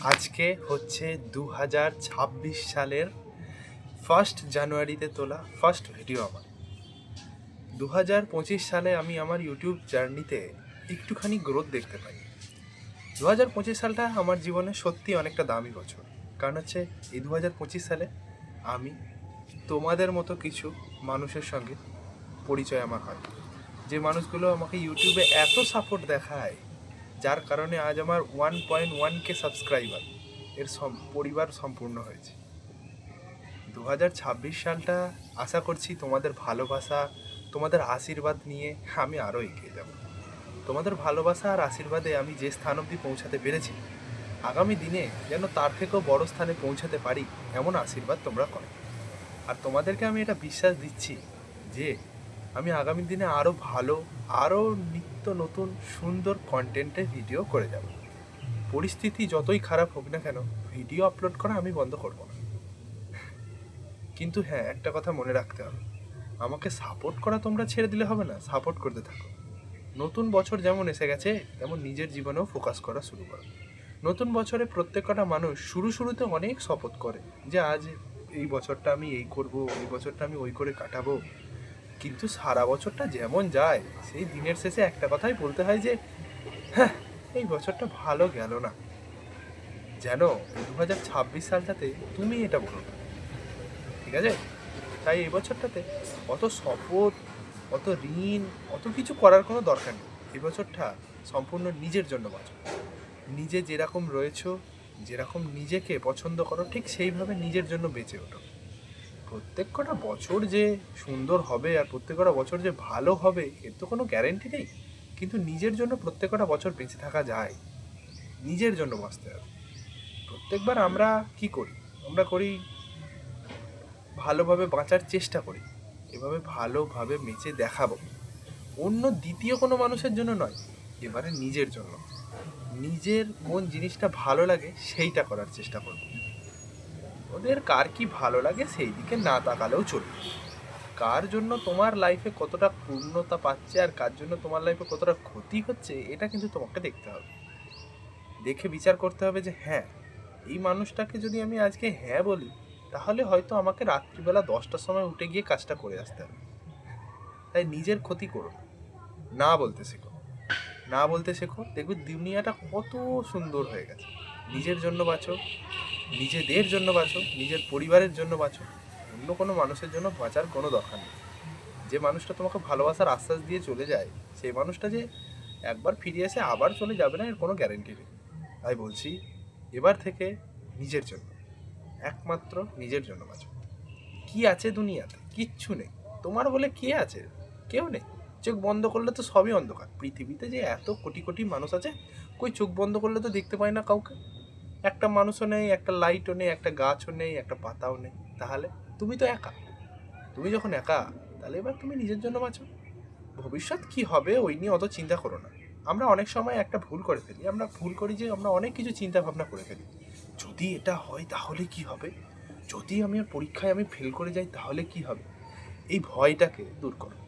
আজকে হচ্ছে দু হাজার ছাব্বিশ সালের ফার্স্ট জানুয়ারিতে তোলা ফার্স্ট ভিডিও আমার। দু হাজার পঁচিশ সালে আমি আমার ইউটিউব জার্নিতে একটুখানি গ্রোথ দেখতে পাই। দু হাজার পঁচিশ সালটা আমার জীবনে সত্যি অনেকটা দামি বছর। কারণ হচ্ছে এই দু হাজার পঁচিশ সালে আমি তোমাদের মতো কিছু মানুষের সঙ্গে পরিচয় আমার হয়। যে মানুষগুলো আমাকে ইউটিউবে এত সাপোর্ট দেখায় যার কারণে আজ আমার one point one K subscriber এর পরিবার সম্পূর্ণ হয়েছে। দু হাজার ছাব্বিশ সালটা আশা করছি তোমাদের ভালোবাসা, তোমাদের আশীর্বাদ নিয়ে আমি আরও এগিয়ে যাব। তোমাদের ভালোবাসা আর আশীর্বাদে আমি যে স্থান অবধি পৌঁছাতে পেরেছি, আগামী দিনে যেন তার থেকেও বড় স্থানে পৌঁছাতে পারি, এমন আশীর্বাদ তোমরা করো। আর তোমাদেরকে আমি এটা বিশ্বাস দিচ্ছি যে আমি আগামী দিনে আরও ভালো আরও নিত্য নতুন, সুন্দর কন্টেন্টের ভিডিও করে যাব। পরিস্থিতি যতই খারাপ হোক না কেন ভিডিও আপলোড করা আমি বন্ধ করব না। কিন্তু হ্যাঁ একটা কথা মনে রাখতে হবে। আমাকে সাপোর্ট করা তোমরা ছেড়ে দিলে হবে না সাপোর্ট করতে থাকো। নতুন বছর যেমন এসে গেছে, তেমন নিজের জীবনেও ফোকাস করা শুরু করো। নতুন বছরে প্রত্যেকটা মানুষ শুরু শুরুতে অনেক শপথ করে যে, আজ এই বছরটা আমি এই করব, এই বছরটা আমি ওই করে কাটাবো। কিন্তু সারা বছরটা যেমন যায়, সেই দিনের শেষে একটা কথাই বলতে হয় যে হ্যাঁ এই বছরটা ভালো গেল না। যেন দু হাজার ছাব্বিশ সালটাতে তুমি এটা বলো ঠিক আছে? তাই এই বছরটাতে অত শপথ, অত ঋণ, অত কিছু করার কোনো দরকার নেই। এই বছরটা সম্পূর্ণ নিজের জন্য বাঁচো নিজে যেরকম রয়েছো, যেরকম নিজেকে পছন্দ করো, ঠিক সেইভাবে নিজের জন্য বেঁচে ওঠো। প্রত্যেক কটা বছর যে সুন্দর হবে আর প্রত্যেক কটা বছর যে ভালো হবে, এর তো কোনো গ্যারেন্টি নেই। কিন্তু নিজের জন্য প্রত্যেক কটা বছর বেঁচে থাকা যায়। নিজের জন্য বাঁচতে হবে। প্রত্যেকবার আমরা কি করি? আমরা করি ভালোভাবে বাঁচার চেষ্টা করি। এভাবে ভালোভাবে বেঁচে দেখাবো। অন্য দ্বিতীয় কোনো মানুষের জন্য নয়, এবারে নিজের জন্য। নিজের কোন জিনিসটা ভালো লাগে, সেইটা করার চেষ্টা করব। ওদের কার কি ভালো লাগে সেই দিকে না তাকালেও চলবে। কার জন্য তোমার লাইফে কতটা পূর্ণতা পাচ্ছে আর কার জন্য তোমার লাইফে কতটা ক্ষতি হচ্ছে, এটা কিন্তু তোমাকে দেখতে হবে। দেখে বিচার করতে হবে যে হ্যাঁ এই মানুষটাকে যদি আমি আজকে হ্যাঁ বলি, তাহলে হয়তো আমাকে রাত্রিবেলা দশটার সময় উঠে গিয়ে কাজটা করে আসতে হবে। তাই নিজের ক্ষতি করো না। বলতে শেখো। না বলতে শেখো। দেখবে দুনিয়াটা কত সুন্দর হয়ে গেছে। নিজের জন্য বাঁচো। নিজেদের জন্য বাঁচো, নিজের পরিবারের জন্য বাঁচো। অন্য কোনো মানুষের জন্য বাঁচার কোনো দরকার নেই। যে মানুষটা তোমাকে ভালোবাসার আশ্বাস দিয়ে চলে যায়, সেই মানুষটা যে একবার ফিরে এসে আবার চলে যাবে না, এর কোনো গ্যারেন্টি নেই। তাই বলছি, এবার থেকে নিজের জন্য, একমাত্র নিজের জন্য বাঁচো। কি আছে দুনিয়াতে? কিচ্ছু নেই। তোমার বলে কে আছে? কেউ নেই। চোখ বন্ধ করলে তো সবই অন্ধকার। পৃথিবীতে যে এত কোটি কোটি মানুষ আছে, কই চোখ বন্ধ করলে তো দেখতে পাই না কাউকে? একটা মানুষও নেই, একটা লাইটও নেই, একটা গাছও নেই, একটা পাতাও নেই। তাহলে তুমি তো একা। তুমি যখন একা, তাহলে এবার তুমি নিজের জন্য বাঁচো। ভবিষ্যৎ কি হবে ওই নিয়ে অত চিন্তা করো না। আমরা অনেক সময় একটা ভুল করে ফেলি। আমরা ভুল করি যে আমরা অনেক কিছু চিন্তা ভাবনা করে ফেলি। যদি এটা হয় তাহলে কি হবে? যদি আমি আর পরীক্ষায় আমি ফেল করে যাই তাহলে কি হবে? এই ভয়টাকে দূর করো।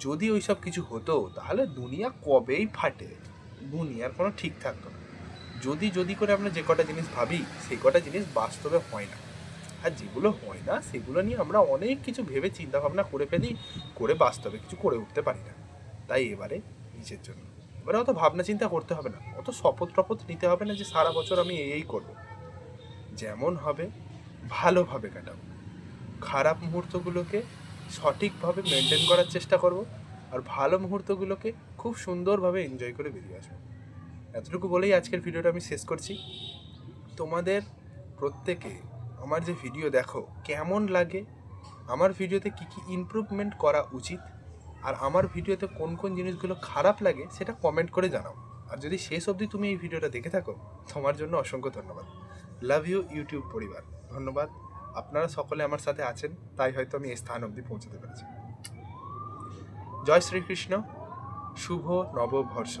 যদি ওই সব কিছু হতো, তাহলে দুনিয়া কবেই ফাটে? দুনিয়ার কোনো ঠিক থাকতো না। যদি যদি করে আমরা যে কটা জিনিস ভাবি, সেই কটা জিনিস বাস্তবে হয় না। আর যেগুলো হয় না, সেগুলো নিয়ে আমরা অনেক কিছু ভেবে চিন্তা ভাবনা করে ফেলি, করে বাস্তবে কিছু করে উঠতে পারি না। তাই এবারে নিজের জন্য। এবারে অত ভাবনা চিন্তা করতে হবে না। অত শপথ টপথ নিতে হবে না যে সারা বছর আমি এই এই করব। যেমন হবে, ভালোভাবে কাটাবো। খারাপ মুহূর্তগুলোকে সঠিকভাবে মেনটেন করার চেষ্টা করব। আর ভালো মুহূর্তগুলোকে খুব সুন্দরভাবে এনজয় করে বেরিয়ে আসব। এতটুকু বলেই আজকের ভিডিওটা আমি শেষ করছি। তোমাদের প্রত্যেকে আমার যে ভিডিও দেখো, কেমন লাগে? আমার ভিডিওতে কী কী ইমপ্রুভমেন্ট করা উচিত? আর আমার ভিডিওতে কোন কোন জিনিসগুলো খারাপ লাগে, সেটা কমেন্ট করে জানাও। আর যদি শেষ অবধি তুমি এই ভিডিওটা দেখে থাকো, তোমার জন্য অসংখ্য ধন্যবাদ। লাভ ইউ ইউটিউব পরিবার। ধন্যবাদ। আপনারা সকলে আমার সাথে আছেন, তাই হয়তো আমি এই স্থান অবধি পৌঁছতে পেরেছি। জয় শ্রীকৃষ্ণ। শুভ নববর্ষ।